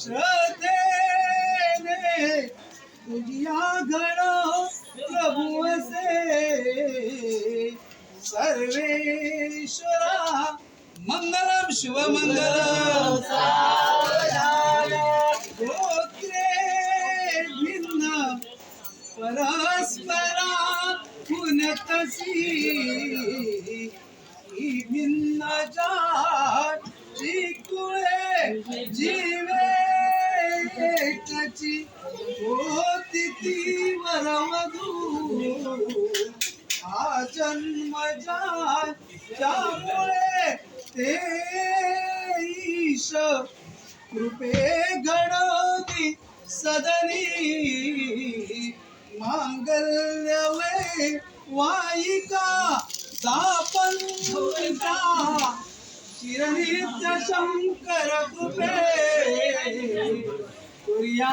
श्रद्धेने तुझ्या घड प्रभू असे. सर्वेश्वरा मंगलम शुभमंगलम गोत्रे भिन्न परस्परा पुनतसी ही भिन्न जी कुळे जी मधू हा जन्म ज्यामुळे ते ईश कृपे घडवती सदनी मांगल्यवे वायिका वाईका दापंका चिरनित्य शंकर कृपे कुर्या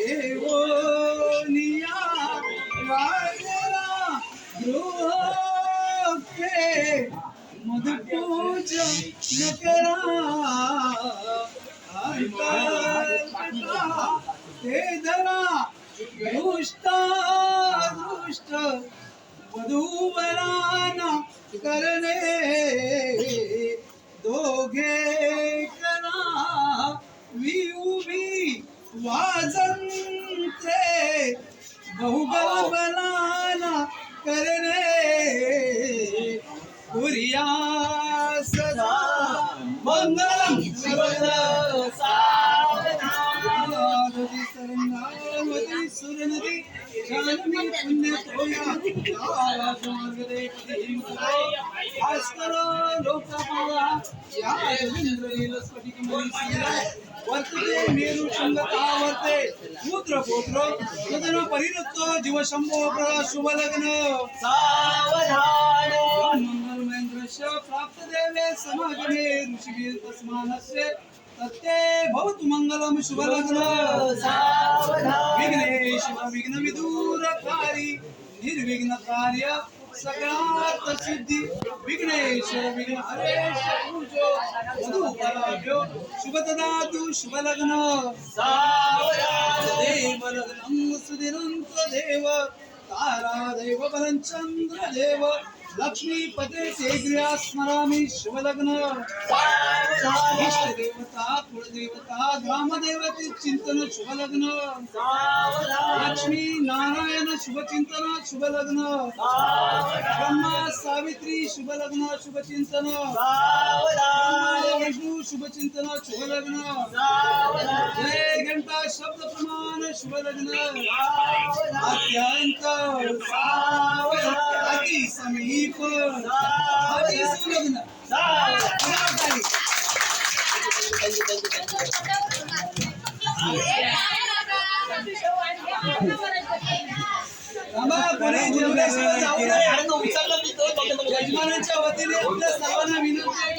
देवोनिया वाजरा गृहे मधुपूज नकरा ते धरा दृष्टा दुष्ट वधूवराना करणे दोघे बहुबल बलाना करणे. पुरिया सदा मंगलम सावधानवती सरंगावती भास्कर लोकपाला. या इंद्रनील स्फटिकमणि वर्तते मेरु शृंगता वर्ते पुत्र पुत्र सदन परिणतो जीव शंभो प्रदा शुभ लग्न मंगल महेंद्रस्य प्राप्त देवे समागमे ऋषिवीर तस्मानस्य तत्ते भवतु मंगलम शुभ लग्न विघ्नेश विघ्न विदूरकारी निर्विघ्न कार्य सकारात सिद्धी विघ्नेश विघ्न हरेश शुभ ददातु शुभ लग्न देव लग्नं सुदिनंत देव तारा देव बलचंद्र देव लक्ष्मीपते ते गृहा स्मरामी शुभ लग्न देवता कुलदेवता ग्रामदेवते चिंतन शुभ लग्न लक्ष्मी नारायण शुभचिंतन शुभलग्न। शुभ लग्न ब्रह्मा सावित्री शुभ लग्न विष्णू शुभ शुभलग्न। लग्न जय घंटा शब्द प्रमाण शुभलग्न। अत्यंत अति समीप अति सुलग्न थांबा, कोणी जेवल्याशिवाय जाऊ नये. यजमानाच्या वतीने आपल्या सर्वांना विनंती आहे की कोणी